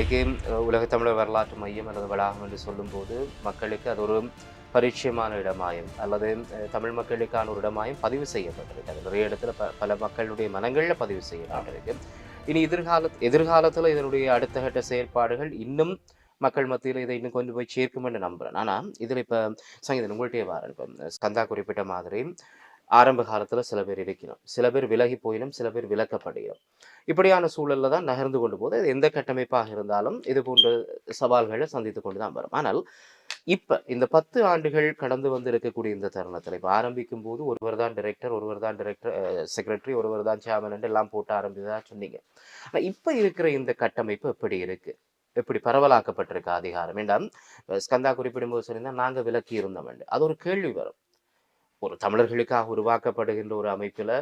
இன்றைக்கு உலகத்தமிழர் வரலாற்று மையம் அல்லது வளாகம் என்று சொல்லும்போது மக்களுக்கு அது ஒரு பரிச்சயமான இடமாயும் அல்லது தமிழ் மக்களுக்கான ஒரு இடமாயும் பதிவு செய்யப்பட்டிருக்கு. அது நிறைய இடத்துல ப பல மக்களுடைய மனங்களில் பதிவு செய்யப்பட்டிருக்கு. இனி எதிர்கால எதிர்காலத்தில் இதனுடைய அடுத்த கட்ட செயல்பாடுகள் இன்னும் மக்கள் மத்தியில் இதை இன்னும் கொண்டு போய் சேர்க்கும்னு நம்புகிறேன் ஆனால் இதில் இப்போ சங்கீதன் உங்கள்கிட்டயே வரேன். இப்போ சந்தா குறிப்பிட்ட மாதிரி ஆரம்ப காலத்தில் சில பேர் இருக்கிறோம். சில பேர் விலகி போயினும் சில பேர் விலக்கப்படுகிறோம். இப்படியான சூழல்ல தான் நகர்ந்து கொண்டு போது அது எந்த கட்டமைப்பாக இருந்தாலும் இது போன்ற சவால்களை சந்தித்து கொண்டு தான் வரும். ஆனால் இப்போ இந்த பத்து ஆண்டுகள் கடந்து வந்து இருக்கக்கூடிய இந்த தருணத்தில் இப்போ ஆரம்பிக்கும் போது ஒருவர் தான் டிரெக்டர் ஒருவர் தான் டிரெக்டர் செக்ரட்டரி ஒருவர் தான் சேர்மன் எல்லாம் போட்டு ஆரம்பிச்சதா சொன்னீங்க. ஆனால் இப்போ இருக்கிற இந்த கட்டமைப்பு எப்படி இருக்கு? எப்படி பரவலாக்கப்பட்டிருக்க அதிகாரம்? வேண்டாம் ஸ்கந்தா குறிப்பிடும்போது சொல்லியிருந்தால் நாங்கள் விலக்கி இருந்தோம் அது ஒரு கேள்வி வரும். ஒரு தமிழர்களுக்காக உருவாக்கப்படுகின்ற ஒரு அமைப்புல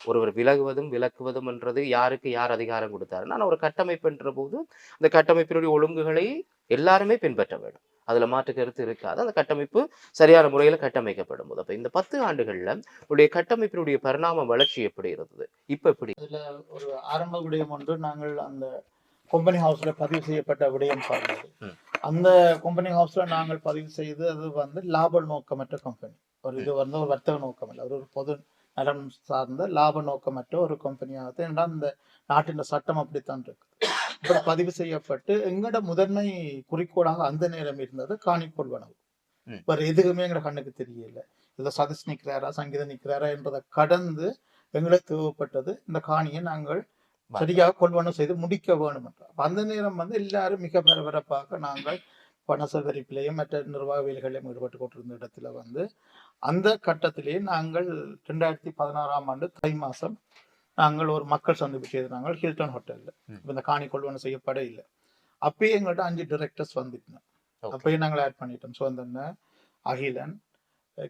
ஒருவர் விலகுவதும் விலக்குவதும் என்றது யாருக்கு யார் அதிகாரம் கொடுத்தாரு நான் ஒரு கட்டமைப்புன்ற போது அந்த கட்டமைப்பினுடைய ஒழுங்குகளை எல்லாருமே பின்பற்ற வேண்டும். அதுல மாற்று கருத்து இருக்காது. அந்த கட்டமைப்பு சரியான முறையில கட்டமைக்கப்படும் போது. அப்ப இந்த பத்து ஆண்டுகள்ல உடைய கட்டமைப்பினுடைய பரிணாம வளர்ச்சி எப்படி இருந்தது? இப்ப எப்படி? இதுல ஒரு ஆரம்ப விடயம் ஒன்று நாங்கள் அந்த கம்பெனி ஹவுஸ்ல பதிவு செய்யப்பட்ட விடயம் பார்த்தது. அந்த கம்பெனி ஹவுஸ்ல நாங்கள் பதிவு செய்து அது வந்து லாப நோக்கமற்ற கம்பெனி ஒரு இது வந்து ஒரு வர்த்தக நோக்கம் இல்லை ஒரு பொது நலம் சார்ந்த லாப நோக்கமற்ற ஒரு கம்பெனியாக ஏன்னா இந்த நாட்டின் சட்டம் அப்படித்தான் இருக்கு இப்படி பதிவு செய்யப்பட்டு எங்களோட முதன்மை குறிக்கோளாக அந்த நேரம் இருந்தது காணி கொள்வனவு ம். வேற எதுக்குமே எங்களோட கண்ணுக்கு தெரியல. இதுல சதீஷ் நிக்கிறாரா சங்கீதம் நிக்கிறாரா என்றதை கடந்து எங்களுக்கு தேவைப்பட்டது. இந்த காணியை நாங்கள் சரியாக கொள்வனவு செய்து முடிக்க வேணும் என்று அப்ப அந்த நேரம் வந்து எல்லாரும் மிக பரபரப்பாக நாங்கள் பண சேகரிப்பிலேயும் மற்ற நிர்வாக வேலைகளிலும் ஈடுபட்டு கொண்டிருந்த இடத்துல வந்து அந்த கட்டத்திலேயே நாங்கள் ரெண்டாயிரத்தி பதினாறாம் ஆண்டு தை மாசம் நாங்கள் ஒரு மக்கள் சந்திப்பு செய்தாங்க ஹில்டன் ஹோட்டல்ல. இப்ப இந்த காணி கொள்வனவு செய்யப்பட இல்லை. அப்பயே எங்கள்கிட்ட அஞ்சு டிரெக்டர்ஸ் வந்துட்டோம். அப்பயே நாங்கள் ஆட் பண்ணிட்டோம். சுவந்தண்ண அகிலன்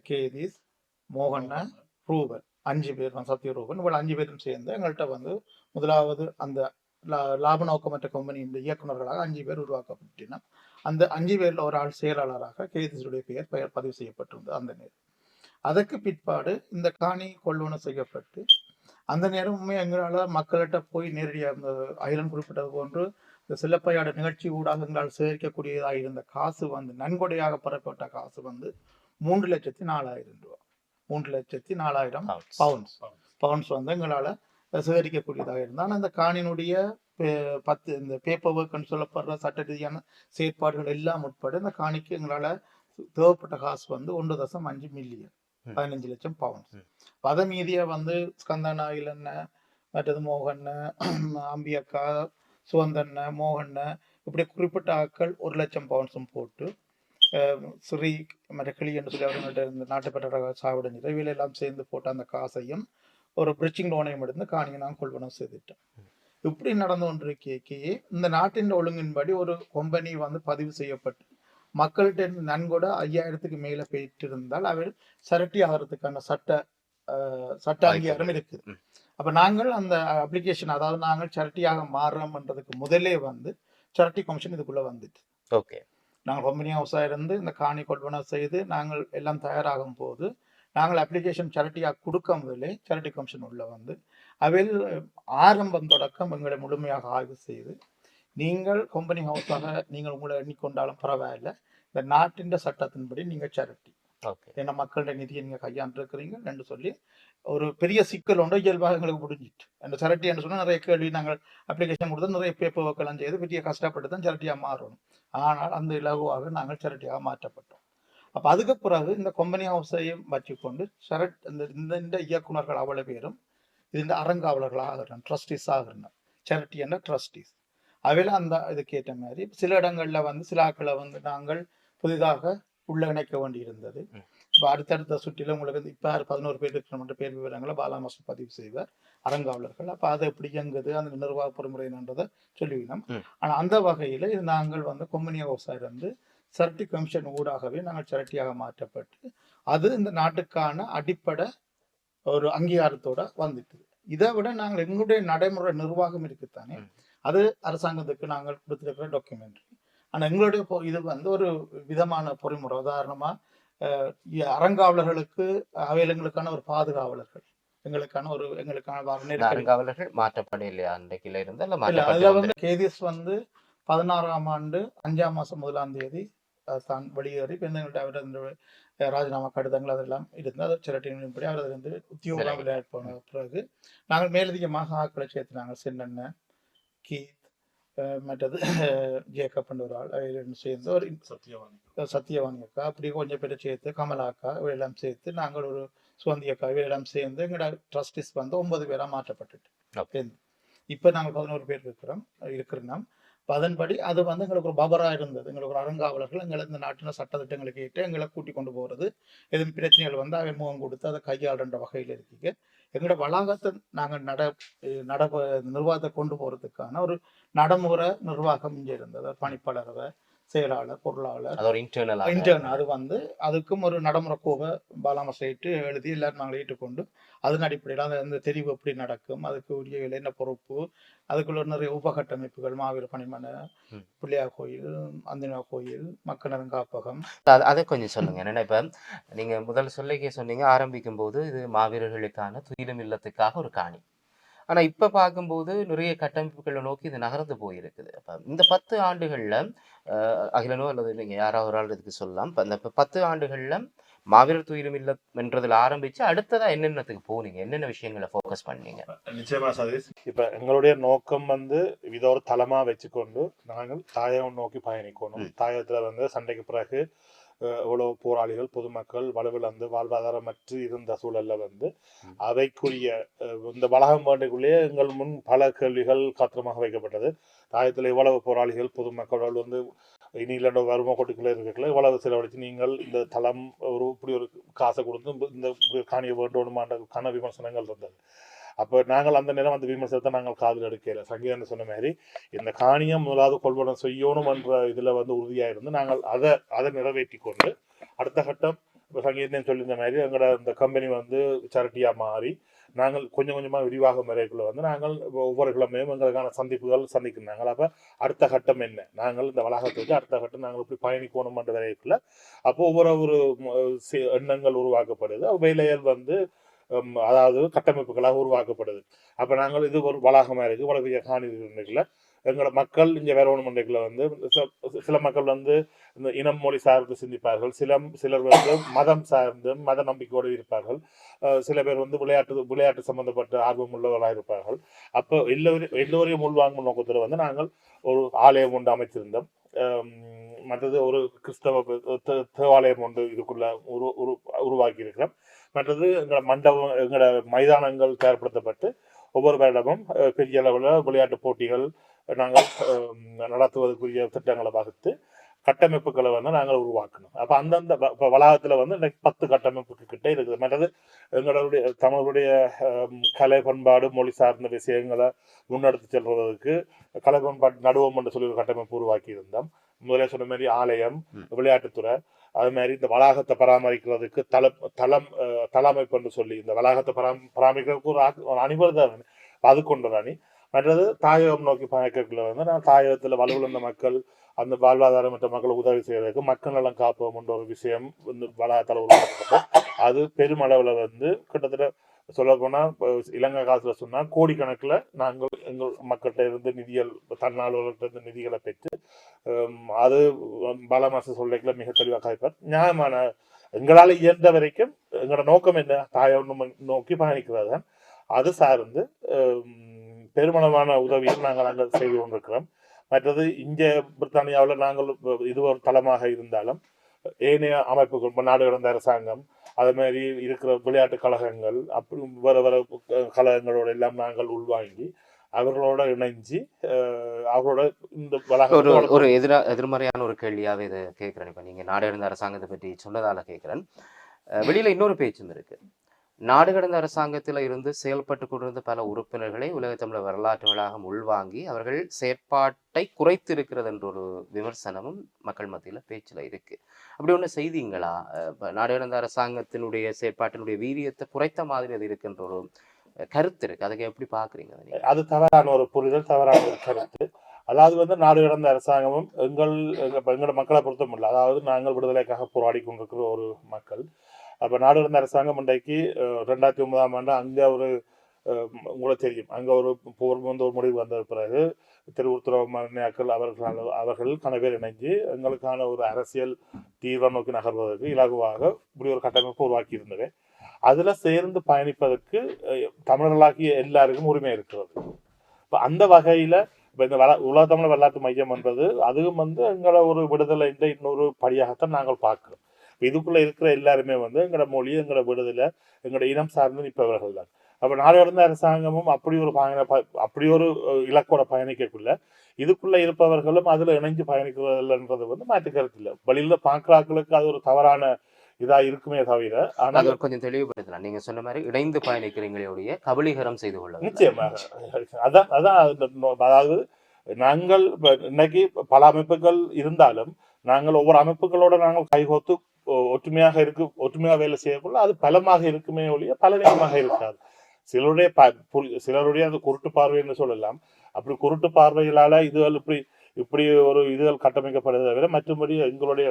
கேதிஸ் மோகண்ண ரூபன். அஞ்சு பேர் சத்யரூபன். இவள் அஞ்சு பேரும் சேர்ந்து எங்கள்கிட்ட வந்து முதலாவது அந்த லா- லாப நோக்கமற்ற கம்பெனியின் இயக்குநர்களாக அஞ்சு பேர் உருவாக்கப்பட்டனர் அந்த அஞ்சு பேரில் ஒரு ஆள் செயலாளராக கேதிசுடைய பெயர் பெயர் பதிவு செய்யப்பட்டிருந்தது அந்த நேரம். அதற்கு பிற்பாடு இந்த காணி கொள்வன செய்யப்பட்டு அந்த நேரமுமே எங்களால் மக்கள்கிட்ட போய் நேரடியாக இந்த ஐரன் குறிப்பிட்டது போன்று இந்த சிலப்பையாட நிகழ்ச்சி ஊடாக எங்களால் சேகரிக்கக்கூடியதாக இருந்த காசு வந்து நன்கொடையாக பெறப்பட்ட காசு வந்து மூன்று லட்சத்தி நாலாயிரம் ரூபாய். மூன்று லட்சத்தி நாலாயிரம் பவுன்ஸ். பவுன்ஸ். வந்து எங்களால் சேகரிக்கக்கூடியதாக இருந்தால் ஆனால் அந்த காணினுடைய பே- பத்து இந்த பேப்பர் ஒர்க்னு சொல்லப்படுற சட்ட ரீதியான செயற்பாடுகள் எல்லாம் உட்பட இந்த காணிக்கு எங்களால் தேவைப்பட்ட காசு வந்து ஒன்று தசம் அஞ்சு மில்லியன். பதினஞ்சு லட்சம் பவுன்ஸ். அதை மீதியை வந்து ஸ்கந்தனா இளண்ண மற்றது மோகண்ண அம்பியக்கா சுவந்தண்ண மோகண்ண இப்படி குறிப்பிட்ட ஆட்கள் ஒரு லட்சம் பவுன்ஸும் போட்டு ஸ்ரீ மற்ற கிளி என்று சொல்லி அவர்கள்ட்ட இந்த நாட்டுப்பட்ட சாவிட நிறைவில் எல்லாம் சேர்ந்து போட்ட அந்த காசையும் ஒரு பிரிட்ஜிங் லோனையும் எடுத்து காணியை நான் கொள்வனம் செய்துட்டேன். இப்படி நடந்து கொண்டிருக்கே இந்த நாட்டின் ஒழுங்கின்படி ஒரு கம்பெனி வந்து பதிவு செய்யப்பட்டு மக்கள்கிட்ட இருந்து நன்கொடை ஐயாயிரத்துக்கு மேல போயிட்டு இருந்தால் அவர் சரட்டி ஆகிறதுக்கான சட்ட சட்ட அங்கீகாரம் இருக்குது. அப்ப நாங்கள் அந்த அப்ளிகேஷன் அதாவது நாங்கள் சரட்டியாக மாறுறோம்ன்றதுக்கு முதலே வந்து சரட்டி கமிஷன் இதுக்குள்ள வந்துட்டு. ஓகே. நாங்கள் கம்பெனி ஹவுஸாக இருந்து இந்த காணி கொள்வனை செய்து நாங்கள் எல்லாம் தயாராகும் போது நாங்கள் அப்ளிகேஷன் சேரிட்டியாக கொடுக்கும் வேலை சரட்டி கமிஷன் உள்ள வந்து அவையில் ஆரம்பம் தொடக்கம் எங்களை முழுமையாக ஆய்வு செய்து நீங்கள் கம்பெனி ஹவுஸாக நீங்கள் உங்களை எண்ணிக்கொண்டாலும் பரவாயில்ல. இந்த நாட்டின் சட்டத்தின்படி நீங்கள் சேரிட்டி ஏன்னா மக்களுடைய நிதியை நீங்கள் கையாண்டிருக்கிறீங்க என்று சொல்லி ஒரு பெரிய சிக்கல் ஒன்று இயல்பாக எங்களுக்கு முடிஞ்சிட்டு. அந்த சரட்டி என்று சொன்னால் நிறைய கேள்வி நாங்கள் அப்ளிகேஷன் கொடுத்து நிறைய பேப்பர் ஒர்க்கெல்லாம் செய்து பெரிய கஷ்டப்பட்டு தான் சரட்டியாக மாறணும். ஆனால் அந்த இலகுவாக நாங்கள் சரட்டியாக மாற்றப்பட்டோம். அப்போ அதுக்கு பிறகு இந்த கம்பெனி ஹவுஸையும் வச்சுக்கொண்டு சரட் இந்த இந்த இந்த இயக்குனர்கள் அவ்வளோ பேரும் இந்த அரங்காவலர்களாக ஆகிறோம் ட்ரஸ்டிஸ் ஆகிறோம் சரட்டி என்ற ட்ரஸ்டிஸ் அவையில் அந்த இதுக்கேற்ற மாதிரி சில இடங்களில் வந்து சில ஆக்களை வந்து நாங்கள் புதிதாக உள்ள இணைக்க வேண்டியிருந்தது. இப்போ அடுத்தடுத்த சுற்றில உங்களுக்கு வந்து இப்போ பதினோரு பேர் இருக்கிற பேர் விவரங்களை பாலாமாசம் பதிவு செய்வார் அறங்காவலர்கள் அப்போ அது எப்படி இயங்குது அந்த நிர்வாக பொறிமுறைன்றதை சொல்லுவினோம். ஆனால் அந்த வகையில் இது நாங்கள் வந்து கொம்பனி ஹவுஸாக இருந்து சரட்டி கமிஷன் ஊடாகவே நாங்கள் சரட்டியாக மாற்றப்பட்டு அது இந்த நாட்டுக்கான அடிப்படை ஒரு அங்கீகாரத்தோட வந்துட்டு இதை விட நாங்கள் எங்களுடைய நடைமுறை நிர்வாகம் இருக்குத்தானே. அது அரசாங்கத்துக்கு நாங்கள் கொடுத்திருக்கிற டாக்குமெண்ட்ரி ஆனா எங்களுடைய இது வந்து ஒரு விதமான பொறிமுறை. உதாரணமா அஹ், இ- அறங்காவலர்களுக்கு அவைகளுக்கான ஒரு பாதுகாவலர்கள். எங்களுக்கான ஒரு எங்களுக்கான அறங்காவலர்கள் மாற்றப்பட இல்லையா? அன்றைக்கில இருந்து அதுல வந்து கேதிஸ் வந்து பதினாறாம் ஆண்டு அஞ்சாம் மாதம் முதலாம் தேதி தான் வெளியேறி இப்போ எங்கள்கிட்ட அவர் ராஜினாமா கடிதங்கள் அதெல்லாம் இருந்து அதை சிரட்டின்படி அவர் வந்து உத்தியோகம் போன பிறகு நாங்கள் மேலதிகமாக ஆட்களை சேர்த்துனாங்க. சென்னண்ணன் கீத் அஹ், மற்றது ஜேக்கப் என்ற ஒரு ஆள் அவர்களுடன் சேர்ந்து ஒரு சத்தியவாணி சத்யவாணி. அக்கா அப்படி கொஞ்சம் பேரை சேர்த்து கமலா அக்கா இவையெல்லாம் சேர்த்து நாங்கள் ஒரு சுவந்தி அக்கா இவையெல்லாம் சேர்ந்து எங்களோட ட்ரஸ்டிஸ் வந்து ஒன்பது பேரா மாற்றப்பட்டுட்டு. இப்போ நாங்கள் பதினோரு பேர் இருக்கிறோம் இருக்கிறோம் அதன்படி அது வந்து எங்களுக்கு ஒரு பபரா இருந்தது. எங்களுக்கு ஒரு அறங்காவலர்கள் எங்களை இந்த நாட்டின சட்டத்திட்டங்களை கேட்டு எங்களை கூட்டி கொண்டு போறது. எதுவும் பிரச்சனைகள் வந்து அவை முகம் கொடுத்து அதை கையாளுன்ற வகையில் இருக்கீங்க. எங்களோட வளாகத்தை நாங்கள் நட நட நிர்வாகத்தை கொண்டு போகிறதுக்கான ஒரு நடைமுறை நிர்வாகம் இங்கே இருந்தது பணிப்பாளரவை செயலாளர் பொருளாளர். அது ஒரு இன்டர்னல் இன்டர்ன் அது வந்து அதுக்கும் ஒரு நடைமுறை கோவை பாலாம சைட்டு எழுதி எல்லாரும் நாங்கள் ஏற்றுக்கொண்டு அதன் அடிப்படையில் அந்த அந்த தெரிவு எப்படி நடக்கும் அதுக்கு உரிய என்ன பொறுப்பு அதுக்குள்ள நிறைய உபகட்டமைப்புகள் மாவீர பணிமனை ம். பிள்ளையார் கோயில் அந்தனா கோயில் மக்கள் நலங்காப்பகம் அது அதை கொஞ்சம் சொல்லுங்க. என்னன்னா இப்ப நீங்க முதல் சொல்லிக்கே சொன்னீங்க ஆரம்பிக்கும் போது இது மாவீரர்களுக்கான துயிலும் இல்லத்துக்காக ஒரு காணி. ஆனா இப்ப பார்க்கும்போது நிறைய கட்டமைப்புகளை நோக்கி இது நகர்ந்து போயிருக்குது. அப்ப இந்த பத்து ஆண்டுகள்ல அகிலனோ அல்லது நீங்க யாராவது ஒரு ஆள் இதுக்கு சொல்லலாம். ப- பத்து ஆண்டுகள்ல மாவீரர் துயிலும் இல்லம் என்றதுல ஆரம்பிச்சு அடுத்ததா என்னென்னத்துக்கு போனீங்க? என்னென்ன விஷயங்களை ஃபோக்கஸ் பண்ணீங்க? நிச்சயமா சதீஷ். இப்ப எங்களுடைய நோக்கம் வந்து இதை ஒரு தளமா வச்சுக்கொண்டு நாங்கள் தாயகம் நோக்கி பயணிக்கணும். தாயகத்துல வந்து சண்டைக்கு பிறகு எவ்வளவு போராளிகள் பொதுமக்கள் வலுவிழந்து வாழ்வாதாரமற்று இருந்த சூழல்ல வந்து. அவைக்குரிய இந்த வளகம் வேண்டைக்குள்ளேயே எங்கள் முன் பல கேள்விகள் காத்திரமாக வைக்கப்பட்டது தாயத்துல இவ்வளவு போராளிகள் பொதுமக்கள் வந்து இனி இல்லைன்ற வறுமை கொட்டுக்குள்ள இருக்கல இவ்வளவு செலவழிச்சு நீங்கள் இந்த தளம் ஒரு இப்படி ஒரு காசை கொடுத்து இந்த- காணிய வேண்டணுமான்ற கன விமர்சனங்கள் இருந்தது அப்போ நாங்கள் அந்த நேரம் அந்த விமர்சனத்தை நாங்கள் காதில் எடுக்கல. சங்கீதன் சொன்ன மாதிரி இந்த காணியம் முதலாவது கொள்வனம் செய்யணும் என்ற இதில் வந்து உறுதியாக இருந்து நாங்கள் அதை அதை நிறைவேற்றி கொண்டு அடுத்த கட்டம் இப்போ சங்கீதன் சொல்லியிருந்த மாதிரி எங்களோட இந்த கம்பெனி வந்து சரட்டியாக மாறி நாங்கள் கொஞ்சம் கொஞ்சமாக விரிவாக முறைக்குள்ள வந்து நாங்கள் ஒவ்வொரு கிழமையும் எங்களுக்கான சந்திப்புகள் சந்திக்கிறாங்க அப்போ அடுத்த கட்டம் என்ன? நாங்கள் இந்த வளாகத்துக்கு அடுத்த கட்டம் நாங்கள் இப்படி பயணிக்கணும் என்ற வரைக்குள்ள அப்போ ஒவ்வொரு ஒரு எண்ணங்கள் உருவாக்கப்படுது. வேலைகள் வந்து அதாவது கட்டமைப்புகளாக உருவாக்கப்படுது அப்போ நாங்கள் இது ஒரு வளாகமாக இருக்குது இவ்வளவு பெரிய காணி இருக்குல்ல எங்களோட மக்கள் இங்கே வேற ஒன்று மண்டைக்குள்ள வந்து சில- சில மக்கள் வந்து இந்த இனம் மொழி சார்ந்து சிந்திப்பார்கள். சில சிலர் வந்து மதம் சார்ந்து மத நம்பிக்கையோடு இருப்பார்கள். சில பேர் வந்து விளையாட்டு விளையாட்டு சம்பந்தப்பட்ட ஆர்வம் உள்ளவர்களாக இருப்பார்கள். அப்போ எல்லோரையும் எல்லோரையும் உள்வாங்கும் நோக்கத்தில் வந்து நாங்கள் ஒரு ஆலயம் ஒன்று அமைத்திருந்தோம். மற்றது ஒரு கிறிஸ்தவ தேவாலயம் ஒன்று இதுக்குள்ள உரு உரு உருவாக்கி இருக்கிறோம் மற்றது எங்களோட மண்டபம் எங்களோட மைதானங்கள் தயார்படுத்தப்பட்டு ஒவ்வொரு வருடமும் பெரிய அளவில் விளையாட்டு போட்டிகள் நாங்கள் நடத்துவதற்குரிய திட்டங்களை வகுத்து கட்டமைப்புகளை வந்து நாங்கள் உருவாக்கணும். அப்போ அந்தந்த இப்ப வளாகத்துல வந்து இன்னைக்கு பத்து கட்டமைப்புக்கு கிட்ட இருக்குது. மற்றது எங்களுடைய தமிழுடைய அஹ், கலை பண்பாடு மொழி சார்ந்த விஷயங்களை முன்னெடுத்து செல்வதற்கு கலை பண்பாட்டு நடுவம் என்று சொல்லி ஒரு கட்டமைப்பு உருவாக்கி இருந்தோம். முதலே சொன்ன மாதிரி ஆலயம். விளையாட்டுத்துறை அது மாதிரி இந்த வளாகத்தை பராமரிக்கிறதுக்கு தளம் தளம் தளமைப்பு என்று சொல்லி இந்த வளாகத்தை பராம பராமரிக்கிறதுக்கு ஒரு ஒரு அணிவர் தான் அது கொண்ட ஒரு அணி. மற்றது தாயகம் நோக்கி பயக்கக்குள்ள வந்து நான் தாயகத்தில் வலுவிழந்த மக்கள் அந்த வாழ்வாதாரமற்ற மக்களை உதவி செய்வதற்கு மக்கள் நலம் காப்போம் என்ற ஒரு விஷயம் வந்து வளாகத்தில் உருவாக்கப்பட்டது. அது பெருமளவில் வந்து கிட்டத்தட்ட சொல்ல இப்போ இலங்கை காசுல சொன்னால் கோடிக்கணக்கில் நாங்கள் எங்கள் மக்கள்கிட்ட இருந்து நிதிகள் தன்னார்வலர்கிட்ட இருந்து நிதிகளை பெற்று அது அது பாலமாச சொல்லைக்குள்ள மிக தெளிவாக காய்ப்பார் நியாயமான எங்களால் இயன்ற வரைக்கும் எங்களோட நோக்கம் என்ன? தாயம் நோக்கி பயணிக்கிறது தான் அது சார்ந்து பெருமளவான உதவியை நாங்கள் நாங்கள் செய்து கொண்டிருக்கிறோம். மற்றது இங்கே பிரித்தானியாவில் நாங்கள் இது ஒரு தளமாக இருந்தாலும் ஏனைய அமைப்புகள் இப்ப நாடு கடந்த அரசாங்கம் அது மாதிரி இருக்கிற விளையாட்டு கழகங்கள் அப்படி வர வர கழகங்களோட எல்லாம் நாங்கள் உள்வாங்கி அவர்களோட இணைஞ்சு அஹ், அவர்களோட இந்த ஒரு ஒரு எதிரா எதிர்மறையான ஒரு கேள்வியாவே இதை கேட்குறேன். இப்போ நீங்கள் நாடு கடந்த அரசாங்கத்தை பற்றி சொன்னதால கேட்குறேன். வெளியில இன்னொரு பேச்சும் இருக்கு. நாடு கடந்த அரசாங்கத்தில் இருந்து செயல்பட்டு கொண்டிருந்த பல உறுப்பினர்களை உலக தமிழர் வரலாற்று வளாகம் உள்வாங்கி அவர்கள் செயற்பாட்டை குறைத்து இருக்கிறது என்ற ஒரு விமர்சனமும் மக்கள் மத்தியில் பேச்சில் இருக்கு. அப்படி ஒன்று செய்திங்களா? நாடு கடந்த அரசாங்கத்தினுடைய செயற்பாட்டினுடைய வீரியத்தை குறைத்த மாதிரி அது இருக்குன்ற ஒரு கருத்து இருக்கு. அதுக்கு எப்படி பாக்குறீங்க அது தவறான ஒரு புரிதல் தவறான ஒரு கருத்து. அதாவது வந்து நாடு கடந்த அரசாங்கமும் எங்கள் எங்க எங்களோட மக்களை பொருத்தமில்லை இல்லை. அதாவது நாங்கள் விடுதலைக்காக போராடி கொண்டிருக்கிற ஒரு மக்கள். அப்ப நாடு கடந்த அரசாங்கம் இன்றைக்கு ரெண்டாயிரத்தி ஒன்பதாம் ஆண்டு அங்கே ஒரு உங்களுக்கு தெரியும். அங்கே ஒரு போர் வந்து ஒரு முடிவு வந்த பிறகு திருவுத்துறவு மணியாக்கள் அவர்கள் அவர்கள் கன பேர் இணைஞ்சு எங்களுக்கான ஒரு அரசியல் தீர்வை நோக்கி நகர்வதற்கு இலகுவாக இப்படி ஒரு கட்டமைப்பு உருவாக்கி இருந்தது. அதில் சேர்ந்து பயணிப்பதற்கு தமிழர்களாகிய எல்லாருக்கும் உரிமை இருக்கிறது. இப்போ அந்த வகையில் இப்போ இந்த வள உலக தமிழ் வரலாற்று மையம் என்பது அதுவும் வந்து எங்களை ஒரு விடுதலை இந்த இன்னொரு படியாகத்தான் நாங்கள் பார்க்கிறோம். இப்ப இதுக்குள்ள இருக்கிற எல்லாருமே வந்து எங்களோட மொழி எங்களோட விடுதலை எங்களோட இனம் சார்ந்து நிற்பவர்கள் தான். அப்ப நாடு கடந்த அரசாங்கமும் அப்படி ஒரு பயண அப்படி ஒரு இலக்கோட பயணிக்கக்குள்ள இதுக்குள்ள இருப்பவர்களும் அதுல இணைஞ்சு பயணிக்கிறதுன்றது வந்து மாற்று கருத்து இல்லை. வெளியில பாக்குறாக்களுக்கு அது ஒரு தவறான இதா இருக்குமே தவிர ஆனால் கொஞ்சம் தெளிவுபடுத்தலாம். நீங்க சொன்ன மாதிரி இணைந்து பயணிக்கிறீங்களுடைய கபலீகரம் செய்து கொள்ள நிச்சயமாக. அதான் அதான் அதாவது நாங்கள் இன்னைக்கு பல அமைப்புகள் இருந்தாலும் நாங்கள் ஒவ்வொரு அமைப்புகளோட நாங்கள் கைகோத்து ஒற்றுமையாக இருக்கு ஒற்றுமையாக வேலை செய்யக்குள்ள அது பலமாக இருக்குமே ஒழிய பலவீனமாக இருக்காது. சிலருடைய சிலருடைய அந்த குருட்டு பார்வை என்று சொல்லலாம். அப்படி குருட்டு பார்வைகளால இதுகள் இப்படி இப்படி ஒரு இதுகள் கட்டமைக்கப்படுறதை தவிர மற்றபடி எங்களுடைய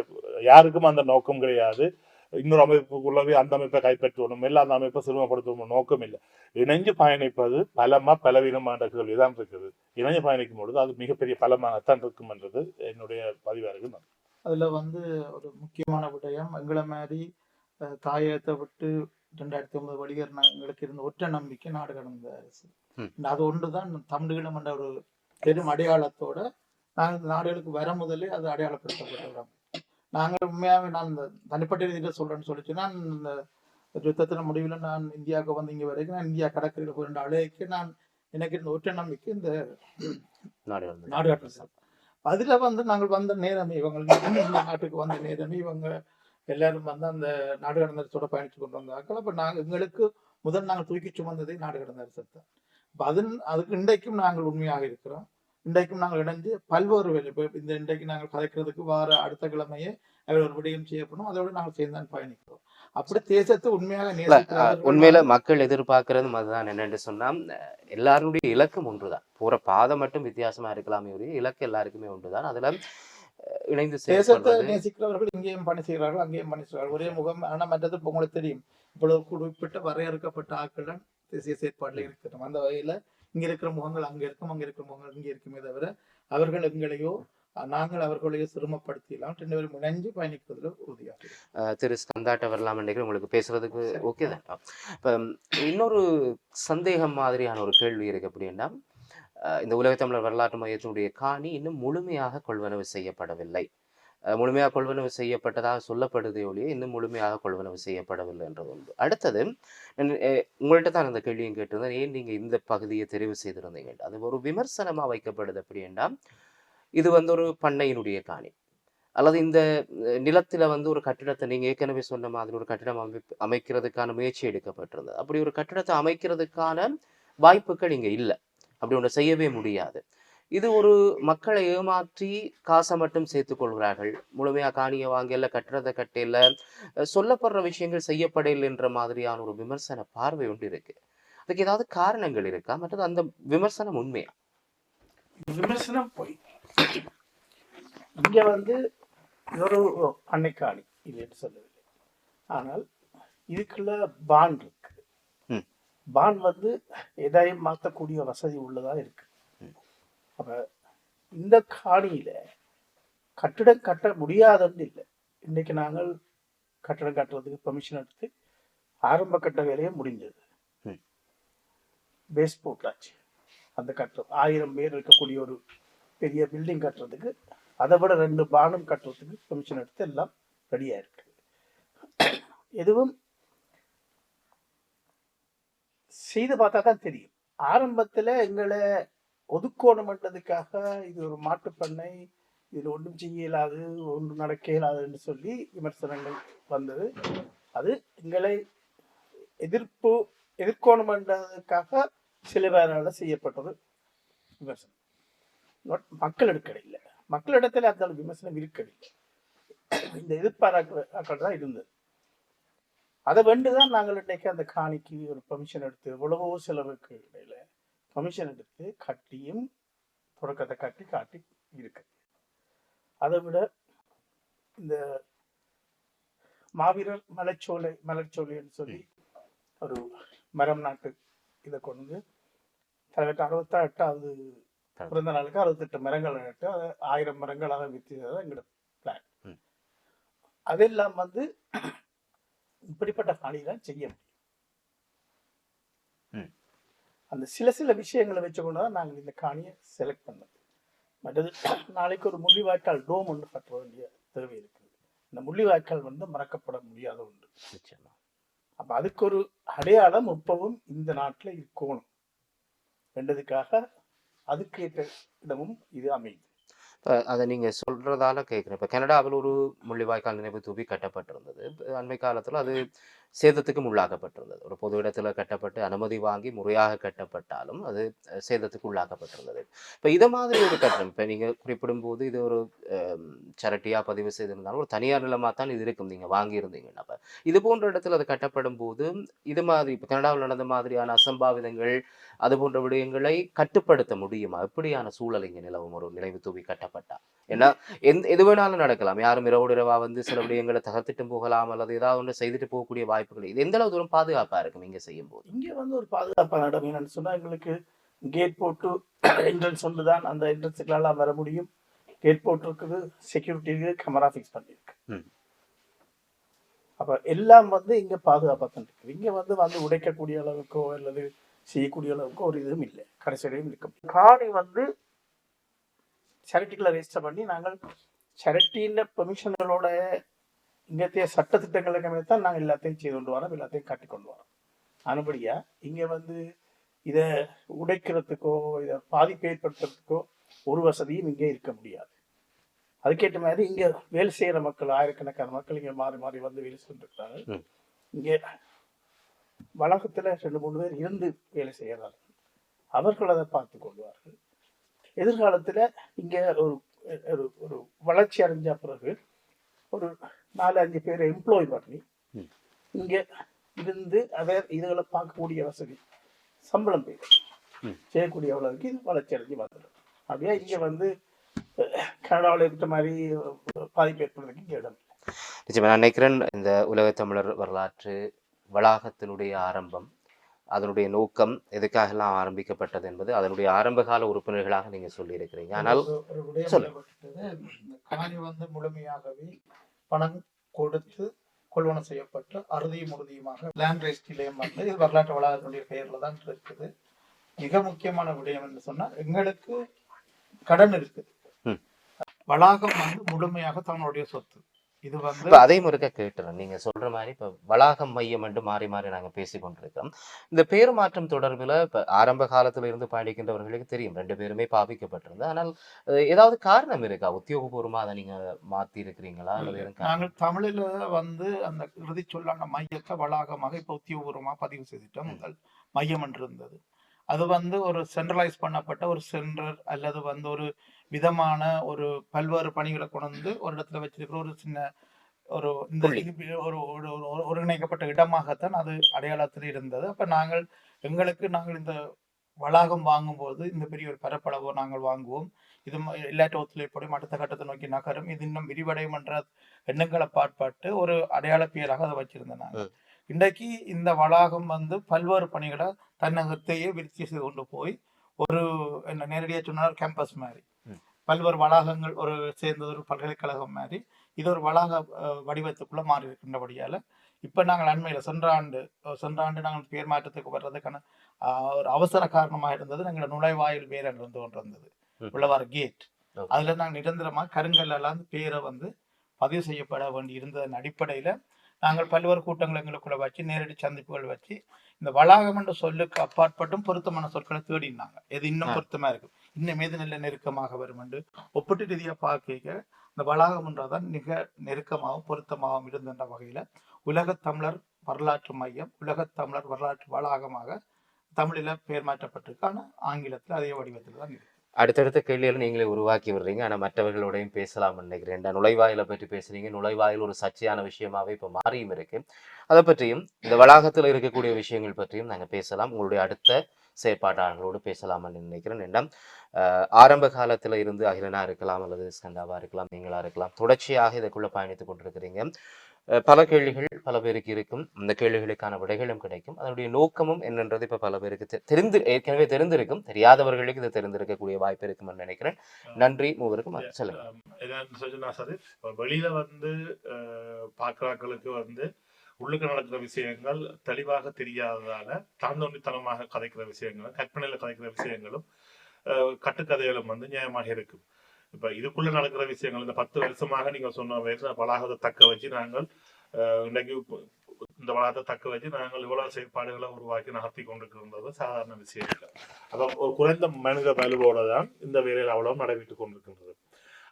யாருக்கும் அந்த நோக்கம் கிடையாது. இன்னொரு அமைப்புக்குள்ளவே அந்த அமைப்பை கைப்பற்றணும் இல்லை அந்த அமைப்பை சிறுமப்படுத்தணும் நோக்கம் இல்லை. இணைஞ்சு பயணிப்பது பலமா பலவீனமான கேள்விதான் இருக்குது. இணைஞ்சு பயணிக்கும் பொழுது அது மிகப்பெரிய பலமாகத்தான் இருக்கும் என்றது என்னுடைய பதிவாக இருக்கு அதுல வந்து ஒரு முக்கியமான விடயம். எங்களை மாதிரி அஹ், தாயகத்தை விட்டு ரெண்டாயிரத்தி ஒன்பது வெளியேறின எங்களுக்கு இருந்த ஒற்றை நம்பிக்கை நாடு கடந்த அரசு. அது ஒன்றுதான் தமிழீழம் என்ற ஒரு பெரும் அடையாளத்தோட நாங்கள் இந்த நாடுகளுக்கு வர முதலே அது அடையாளப்படுத்தப்பட்ட இடம் நாங்கள் உண்மையாவே நான் இந்த தனிப்பட்ட ரீதியில் சொல்றேன்னு சொல்லிச்சு நான் இந்த யுத்தத்தின் முடிவில் நான் இந்தியாவுக்கு வந்து இங்க வரைக்கும் நான் இந்தியா கடற்கரையில் போயிருந்த அழைக்கு நான் எனக்கு இருந்த ஒற்றை நம்பிக்கை இந்த நாடு நாடு அதுல வந்து நாங்கள் வந்த நேரமே இவங்க நாட்டுக்கு வந்த நேரமே இவங்க எல்லாரும் வந்து அந்த நாடு கடந்தரசோட பயணிச்சு கொண்டு வந்தார்கள். அப்ப நாங்கள் எங்களுக்கு முதல் நாங்கள் தூக்கி சுமந்ததே நாடு கடந்தரசு தான். அப்ப அது அதுக்கு இன்றைக்கும் நாங்கள் உண்மையாக இருக்கிறோம். இன்றைக்கும் நாங்கள் இணைந்து பல்வேறு வேலை இப்போ இந்த இன்றைக்கு நாங்கள் கதைக்கிறதுக்கு வார அடுத்த கிழமையே அவர் ஒரு விடயம் செய்யப்படும். அதோட நாங்கள் சேர்ந்தான் பயணிக்கிறோம். அப்படி தேசத்தை உண்மையாக உண்மையில மக்கள் எதிர்பார்க்கறதும் அதுதான். என்னன்னு சொன்னா எல்லாருடைய இலக்கும் ஒன்றுதான். போற பாதை மட்டும் வித்தியாசமா இருக்கலாமே ஒழிய இலக்கு எல்லாருக்குமே ஒன்றுதான். அதுல இணைந்து தேசத்தை நேசிக்கிறவர்கள் இங்கேயும் பணி செய்கிறார்கள் அங்கேயும் பணி செய்கிறார்கள். ஒரே முகம் ஆனா மற்றது உங்களுக்கு தெரியும். இவ்வளவு குறிப்பிட்ட வரையறுக்கப்பட்ட ஆட்கள் தேசிய செயற்பாட்டில் இருக்கிறோம் அந்த வகையில இங்க இருக்கிற முகங்கள் அங்க இருக்கும் அங்க இருக்கிற முகங்கள் இங்க இருக்குமே தவிர அவர்கள் எங்களையோ நாங்கள் அவர்களையோ சிரமப்படுத்தியெல்லாம் ரெண்டு பேரும் இணைஞ்சு பயணிக்கிறதுல உறுதியாக. திரு ஸ்கந்தாட்ட வரலாம் நினைக்கிறேன் உங்களுக்கு பேசுறதுக்கு ஓகே தான். இப்போ இன்னொரு சந்தேகம் மாதிரியான ஒரு கேள்வி இருக்கு அப்படின்னா இந்த உலகத்தமிழர் வரலாற்று மையத்தினுடைய காணி இன்னும் முழுமையாக கொள்வனவு செய்யப்படவில்லை. முழுமையாக கொள்வனவு செய்யப்பட்டதாக சொல்லப்படுதே ஒழிய இன்னும் முழுமையாக கொள்வனவு செய்யப்படவில்லை என்றது ஒன்று அடுத்தது உங்கள்ட்ட தான் அந்த கேள்வியும் கேட்டிருந்தேன். ஏன் நீங்க இந்த பகுதியை தெரிவு செய்திருந்தீங்க? அது ஒரு விமர்சனமா வைக்கப்படுது அப்படின்னா இது வந்து ஒரு பண்ணையினுடைய காணி. அல்லது இந்த நிலத்தில் வந்து ஒரு கட்டிடத்தை நீங்கள் ஏற்கனவே சொன்ன மாதிரி ஒரு கட்டிடம் அமைப்பு அமைக்கிறதுக்கான முயற்சி எடுக்கப்பட்டிருந்தது. அப்படி ஒரு கட்டிடத்தை அமைக்கிறதுக்கான வாய்ப்புகள் இங்கே இல்லை. அப்படி ஒன்று செய்யவே முடியாது. இது ஒரு மக்களை ஏமாற்றி காசை மட்டும் சேர்த்து கொள்கிறார்கள். முழுமையாக காணியை வாங்கல கட்டிடத்தை கட்டையில் சொல்லப்படுற விஷயங்கள் செய்யப்படையில் என்ற மாதிரியான ஒரு விமர்சன பார்வை ஒன்று இருக்கு. அதுக்கு ஏதாவது காரணங்கள் இருக்கா? மற்றது அந்த விமர்சனம் உண்மையா? விமர்சனம் போய். இங்க வந்து ஒரு அன்னைக்காணி இல்லைன்னு சொல்லவில்லை. ஆனால் இதுக்குள்ள பான் இருக்கு. பான் வந்து எதையும் மாற்றக்கூடிய வசதி உள்ளதா இருக்கு. அப்ப இந்த காணியில கட்டிடம் கட்ட முடியாதுன்னு இல்லை. இன்னைக்கு நாங்கள் கட்டடம் கட்டுறதுக்கு பெர்மிஷன் எடுத்து ஆரம்ப கட்ட வேலையே முடிஞ்சது. பேஸ் போட்டாச்சு அந்த கட்டுறது ஆயிரம் பேர் இருக்கக்கூடிய ஒரு பெரிய பில்டிங் கட்டுறதுக்கு அதை விட ரெண்டு பானம் கட்டுறதுக்கு பெர்மிஷன் எடுத்து எல்லாம் ரெடியாக இருக்கு எதுவும் செய்து பார்த்தா தான் தெரியும். ஆரம்பத்தில் எங்களை ஒதுக்கோணுமன்றதுக்காக இது ஒரு மாட்டுப்பண்ணை இது ஒன்றும் செய்ய இயலாது ஒன்றும் நடக்க இயலாதுன்னு சொல்லி விமர்சனங்கள் வந்தது. அது எங்களை எதிர்ப்பு எதிர்க்கோணுமன்றதுக்காக சில பேரால் செய்யப்பட்டது விமர்சனம். Not மக்களிடத்தில் இல்லை மக்களிடத்துல அந்த விமர்சனம் இருக்கவில்லை. இந்த எதிர்பாராக்கள் தான் இருந்தது. அதை வேண்டுதான் நாங்கள் இன்னைக்கு அந்த காணிக்கு ஒரு பெர்மிஷன் எடுத்து எவ்வளவோ செலவுக்கு இடையில பெர்மிஷன் எடுத்து கட்டியும் தொடக்கத்தை கட்டி காட்டி இருக்கு. அதை விட இந்த மாவீரர் மலைச்சோலை மலர்ச்சோலைன்னு சொல்லி ஒரு மரம் நாட்டு இதை கொண்டு தலைவர் அறுபத்தா எட்டாவது பிறந்த நாளுக்கு அறுபத்தெட்டு மரங்கள் நட்டு அதை ஆயிரம் மரங்களாக விற்றுதான் எங்களோட பிளான். அதெல்லாம் வந்து இப்படிப்பட்ட காணிதான் செய்ய முடியும். அந்த சில சில விஷயங்களை வச்சுக்கொண்டு தான் நாங்கள் இந்த காணியை செலக்ட் பண்ணது. மற்றது நாளைக்கு ஒரு முள்ளிவாய்க்கால் டோம் ஒன்று கட்ட வேண்டிய தேவை இருக்குது இந்த முள்ளிவாய்க்கால் வந்து மறக்கப்பட முடியாத ஒன்று. நிச்சயமா. அப்ப அதுக்கு ஒரு அடையாளம் இப்பவும் இந்த நாட்டுல இருக்கணும். என்றதுக்காக அதுக்கேற்ற இடமும் இது அமையுது. அதை நீங்கள் சொல்கிறதால கேட்குறேன். இப்போ கனடாவில் ஒரு முள்ளிவாய்க்கால் நினைவு தூவி கட்டப்பட்டிருந்தது. அண்மை காலத்தில் அது சேதத்துக்கும் உள்ளாக்கப்பட்டிருந்தது. ஒரு பொது இடத்துல கட்டப்பட்டு அனுமதி வாங்கி முறையாக கட்டப்பட்டாலும் அது சேதத்துக்கு உள்ளாக்கப்பட்டிருந்தது. இப்போ இதை மாதிரி ஒரு கட்டணம் இப்போ நீங்கள் குறிப்பிடும்போது இது ஒரு சரட்டியாக பதிவு செய்திருந்தாலும் ஒரு தனியார் நிலமாக தான் இது இருக்கும். நீங்கள் வாங்கியிருந்தீங்கன்னா அப்போ. இது போன்ற இடத்துல அது கட்டப்படும் போது இது மாதிரி இப்போ கனடாவில் நடந்த மாதிரியான அசம்பாவிதங்கள் அது போன்ற விடயங்களை கட்டுப்படுத்த முடியுமா? எப்படியான சூழல் இங்கே நிலவும்? ஒரு நினைவு தூவி கட்டப்பட்டா. ஏன்னா எந்த எது வேணாலும் நடக்கலாம். யாரும் இரவோடு இரவா வந்து சில விடயங்களை தகர்த்துட்டும் போகலாம் அல்லது ஏதாவது ஒன்று செய்துட்டு போகக்கூடிய வாய்ப்புகள் இது எந்த அளவு தூரம் பாதுகாப்பா இருக்கும் இங்க செய்யும் போது இங்க வந்து ஒரு பாதுகாப்பான இடம் என்னன்னு சொன்னா எங்களுக்கு கேட் போட்டு என்ட்ரன்ஸ் ஒன்று தான். அந்த என்ட்ரன்ஸுக்கெல்லாம் வர முடியும். கேட் போட்டு இருக்குது. செக்யூரிட்டி இருக்கு கேமரா ஃபிக்ஸ் பண்ணியிருக்கு. அப்ப எல்லாம் வந்து இங்க பாதுகாப்பா தான் இருக்குது இங்க வந்து வந்து உடைக்கக்கூடிய அளவுக்கோ அல்லது செய்யக்கூடிய அளவுக்கோ ஒரு இதுவும் இல்லை. கடைசியிலையும் இருக்கும் காணி வந்து சேரிட்டிகளை ரெஜிஸ்டர் பண்ணி நாங்கள் சேரிட்டியின் பெர்மிஷன்களோட இங்கத்தைய சட்டத்திட்டங்களுக்கு தான் நாங்கள் எல்லாத்தையும் செய்து கொண்டு வரோம் எல்லாத்தையும் கட்டி கொண்டு வரோம். அனுபடியா இங்க வந்து இதை உடைக்கிறதுக்கோ இதை பாதிப்பு ஏற்படுத்துறதுக்கோ ஒரு வசதியும் இங்கே இருக்க முடியாது. அதுக்கேற்ற மாதிரி இங்க வேலை செய்யற மக்கள் ஆயிரக்கணக்கான மக்கள் இங்க மாறி மாறி வந்து வேலை செஞ்சிருக்கிறாங்க. இங்கே வளாகத்துல ரெண்டு மூணு பேர் இருந்து வேலை செய்யறார்கள் அவர்கள் அதை பார்த்து கொள்வார்கள். எதிர்காலத்துல இங்க ஒரு ஒரு வளர்ச்சி அடைஞ்ச பிறகு நாலு அஞ்சு பேரை எம்ப்ளாய் பண்ணி. இங்க இருந்து அதை இதுகளை பார்க்கக்கூடிய வசதி சம்பளம் பேர். செய்யக்கூடிய அளவுக்கு இது வளர்ச்சி அடைஞ்சு வந்துடும் அப்படியே இங்க வந்து கனடாவில் இருக்கிற மாதிரி பாதிப்பு ஏற்படுறதுக்கு இங்க இடம். நிச்சயமா நான் நினைக்கிறேன் இந்த உலகத் தமிழர் வரலாற்று வளாகத்தினுடைய ஆரம்பம் அதனுடைய நோக்கம் எதுக்காகலாம் ஆரம்பிக்கப்பட்டது என்பது அதனுடைய ஆரம்பகால உறுப்பினர்களாக நீங்க சொல்லியிருக்கிறீங்க ஆனால் ஒரு- ஒரு விடயம் சொல்லு. சொல்லப்பட்டது இந்த காணி வந்து முழுமையாகவே பணம் கொடுத்து கொள்வனம் செய்யப்பட்டு அறுதியும் உறுதியுமாக லேண்ட் ரைஸ் நிலையம் வந்து இது வரலாற்று வளாகத்தினுடைய பெயர்ல தான் இருக்குது. மிக முக்கியமான விடயம் என்று சொன்னா எங்களுக்கு கடன் இருக்குது. வளாகம் வந்து முழுமையாக தன்னுடைய சொத்து. இது வந்து இப்ப அதையும் ஒருக்க கேட்டுறேன். நீங்க சொல்ற மாதிரி இப்ப வளாகம் மையம் என்று மாறி மாறி நாங்க பேசிக் கொண்டிருக்கிறோம். இந்த பேர் மாற்றம் தொடர்பில் இப்ப ஆரம்ப காலத்துல இருந்து பயணிக்கின்றவர்களுக்கு தெரியும். ரெண்டு பேருமே பாவிக்கப்பட்டிருந்தது. ஆனால் ஏதாவது காரணம் இருக்கா? உத்தியோகபூர்வமா அதை நீங்க மாத்தி இருக்கிறீங்களா? நாங்கள் தமிழில் வந்து அந்த இறுதி சொல்லான மையத்தை வளாகமாக இப்போ உத்தியோகபூர்வமாக பதிவு செய்துட்டோம். முதல் மையம் என்று இருந்தது. அது வந்து ஒரு சென்ட்ரலைஸ் பண்ணப்பட்ட ஒரு சென்டர் அல்லது வந்து ஒரு விதமான ஒரு பல்வேறு பணிகளை கொண்டு வந்து ஒரு இடத்துல வச்சிருக்கிற ஒரு சின்ன ஒரு இந்த ஒரு ஒரு ஒரு- ஒரு ஒருங்கிணைக்கப்பட்ட இடமாகத்தான் அது அடையாளத்தில் இருந்தது. அப்ப நாங்கள் எங்களுக்கு நாங்கள் இந்த வளாகம் வாங்கும்போது இந்த பெரிய ஒரு பரப்பளவோ நாங்கள் வாங்குவோம். இது எல்லாற்ற ஒத்துழைப்போடையும் அடுத்த கட்டத்தை நோக்கி நகரும். இது இன்னும் விரிவடையும் என்ற எண்ணங்களை பாட்பாட்டு ஒரு அடையாள பெயராக அதை ம். இன்றைக்கு இந்த வளாகம் வந்து பல்வேறு பணிகளை தன்னகத்தையே விருத்தி செய்து கொண்டு போய் ஒரு என்ன நேரடியாக சொன்னால் கேம்பஸ் மாதிரி. பல்வேறு வளாகங்கள் ஒரு சேர்ந்தது ஒரு பல்கலைக்கழகம் மாதிரி இது ஒரு வளாக வடிவத்துக்குள்ள மாறி இருக்கின்றபடியால இப்ப நாங்கள் அண்மையில சென்ற ஆண்டு சென்ற ஆண்டு நாங்கள் பேர் மாற்றத்துக்கு வர்றதுக்கான ஒரு அவசர காரணமாக இருந்தது எங்களோட நுழைவாயில் வேற இருந்து கொண்டு இருந்தது ம். உள்ளவார கேட். அதுல நாங்கள் நிரந்தரமா கருங்கல் எல்லாம் பேரை வந்து பதிவு செய்யப்பட வேண்டி இருந்ததன் அடிப்படையில நாங்கள் பல்வேறு கூட்டங்கள் எங்களுக்குள்ள வச்சு நேரடி சந்திப்புகள் வச்சு இந்த வளாகம் என்ற சொல்லுக்கு அப்பாற்பட்டும் பொருத்தமான சொற்களை தேடினாங்க. எது இன்னும். பொருத்தமா இருக்கு? இன்னும் எது நல்ல நெருக்கமாக வரும் என்று ஒப்பிட்டு ரீதியா பார்க்க இந்த வளாகம் என்றதான் மிக நெருக்கமாகவும் பொருத்தமாகவும் இருந்தன்ற வகையில உலகத் தமிழர் வரலாற்று மையம் உலகத் தமிழர் வரலாற்று வளாகமாக தமிழில பெயர் மாற்றப்பட்டிருக்கு. ஆனா ஆங்கிலத்தில் அதே வடிவத்தில் தான் இருக்கு. அடுத்தடுத்த கேள்விகளை நீங்களே உருவாக்கி விடுறீங்க. ஆனால் மற்றவர்களோடையும் பேசலாம்னு நினைக்கிறேன். இந்த நுழைவாயிலை பற்றி பேசுறீங்க. நுழைவாயில் ஒரு சர்ச்சையான விஷயமாவே இப்போ மாறியும் இருக்கு. அதை பற்றியும் இந்த வளாகத்தில் இருக்கக்கூடிய விஷயங்கள் பற்றியும் நாங்கள் பேசலாம். உங்களுடைய அடுத்த செயற்பாட்டாளர்களோடு பேசலாம்னு நினைக்கிறேன். ரெண்டாம் ஆரம்ப காலத்தில் இருந்து அகிலனா இருக்கலாம் அல்லது ஸ்கண்டாவாக இருக்கலாம் நீங்களாக இருக்கலாம். தொடர்ச்சியாக இதுக்குள்ளே பயணித்து கொண்டிருக்கிறீங்க. பல கேள்விகள் பல பேருக்கு இருக்கும். அந்த கேள்விகளுக்கான விடைகளும் கிடைக்கும். அதனுடைய நோக்கமும் என்னன்றது இப்ப பல பேருக்கு தெரிந்து ஏற்கனவே தெரிந்திருக்கும். தெரியாதவர்களுக்கு இது தெரிந்திருக்கக்கூடிய வாய்ப்பு இருக்கும்னு நினைக்கிறேன். நன்றி மூவருக்கும். சொல்லுங்க. வெளியில வந்து அஹ், பார்க்கறாக்களுக்கு வந்து உள்ளுக்கு நடக்கிற விஷயங்கள் தெளிவாக தெரியாததால தாந்தோண்டித்தனமாக கதைக்கிற விஷயங்களும் கற்பனையில கதைக்கிற விஷயங்களும் அஹ், கட்டுக்கதைகளும் வந்து நியாயமாக இருக்கும். இப்ப இதுக்குள்ள நடக்கிற விஷயங்கள் இந்த பத்து வருஷமாக நீங்க சொன்ன வயசுல வளாகத்தை தக்க வச்சு நாங்கள் அஹ், இன்னைக்கு இந்த வளாகத்தை தக்க வச்சு நாங்கள் இவ்வளவு செயற்பாடுகளை உருவாக்கி நகர்த்தி கொண்டிருக்கின்றது சாதாரண விஷயம் இல்லை. அப்போ ஒரு குறைந்த மனித வலுவோட தான் இந்த வேலையில் அவ்வளவு நடைபெற்று கொண்டிருக்கின்றது.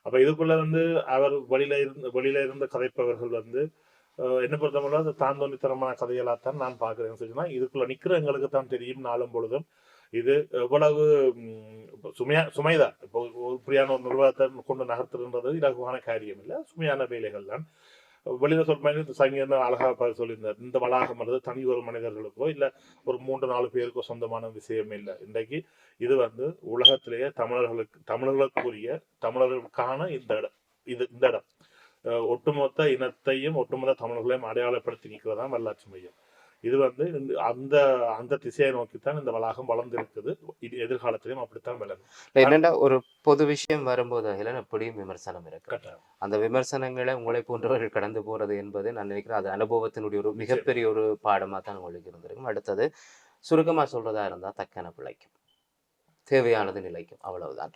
அப்ப இதுக்குள்ள வந்து அவர் வெளியில இருந்து வெளியில இருந்த கதைப்பவர்கள் வந்து அஹ், என்ன பொறுத்தவரை அந்த கதைகளாக கதைகளாத்தான் நான் பார்க்கிறேன்னு சொன்னா இதுக்குள்ள நிக்கிற எங்களுக்கு தான் தெரியும். நாளும் பொழுதும் இது எவ்வளவு சுமையா சுமைதான் இப்போ ஒரு இப்படியான ஒரு நிர்வாகத்தை கொண்டு நகர்த்துன்றது இலகுவான காரியம் இல்லை சுமையான வேலைகள் தான் வெளியில சொல்ற சங்கீத அழகா ப- சொல்லியிருந்தார். இந்த வளாகம் அல்லது தனி ஒரு மனிதர்களுக்கோ இல்லை ஒரு மூன்று நாலு பேருக்கோ சொந்தமான விஷயம் இல்லை. இன்றைக்கு இது வந்து உலகத்திலேயே தமிழர்களுக்கு தமிழர்களுக்குரிய தமிழர்களுக்கான இந்த இடம். இது இந்த இடம். ஒட்டுமொத்த இனத்தையும் ஒட்டுமொத்த தமிழர்களையும் அடையாளப்படுத்தி நிற்கிறதா வரலாற்று மையம். இது வந்து அந்த அந்த திசையை நோக்கித்தான் இந்த வளாகம் வளர்ந்திருக்குது. இது எதிர்காலத்திலையும் அப்படித்தான் வளரும் என்னன்னா ஒரு பொது விஷயம் வரும்போது அதில் எப்படியும் விமர்சனம் இருக்கு. அந்த விமர்சனங்களை உங்களை போன்றவர்கள் கடந்து போறது என்பது நான் நினைக்கிறேன் அது அனுபவத்தினுடைய ஒரு மிகப்பெரிய ஒரு பாடமா தான் உங்களுக்கு இருந்திருக்கும். அடுத்தது சுருக்கமா சொல்றதா இருந்தா தக்கன பிழைக்கும். தேவையானது நிலைக்கும். அவ்வளவுதான்.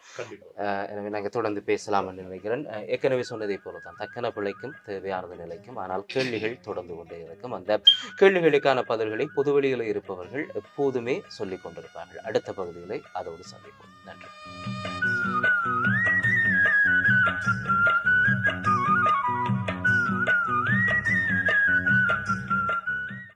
எனவே நாங்கள் தொடர்ந்து பேசலாம் என்று நினைக்கிறேன். ஏற்கனவே சொன்னதை போல தான் தக்கன பிழைக்கும் தேவையானது நிலைக்கும். ஆனால் கேள்விகள் தொடர்ந்து கொண்டே இருக்கும். அந்த கேள்விகளுக்கான பதில்களை பொதுவெளியில் இருப்பவர்கள் எப்போதுமே சொல்லிக் கொண்டிருப்பார்கள். அடுத்த பகுதிகளை அதோடு சந்திப்போம். நன்றி.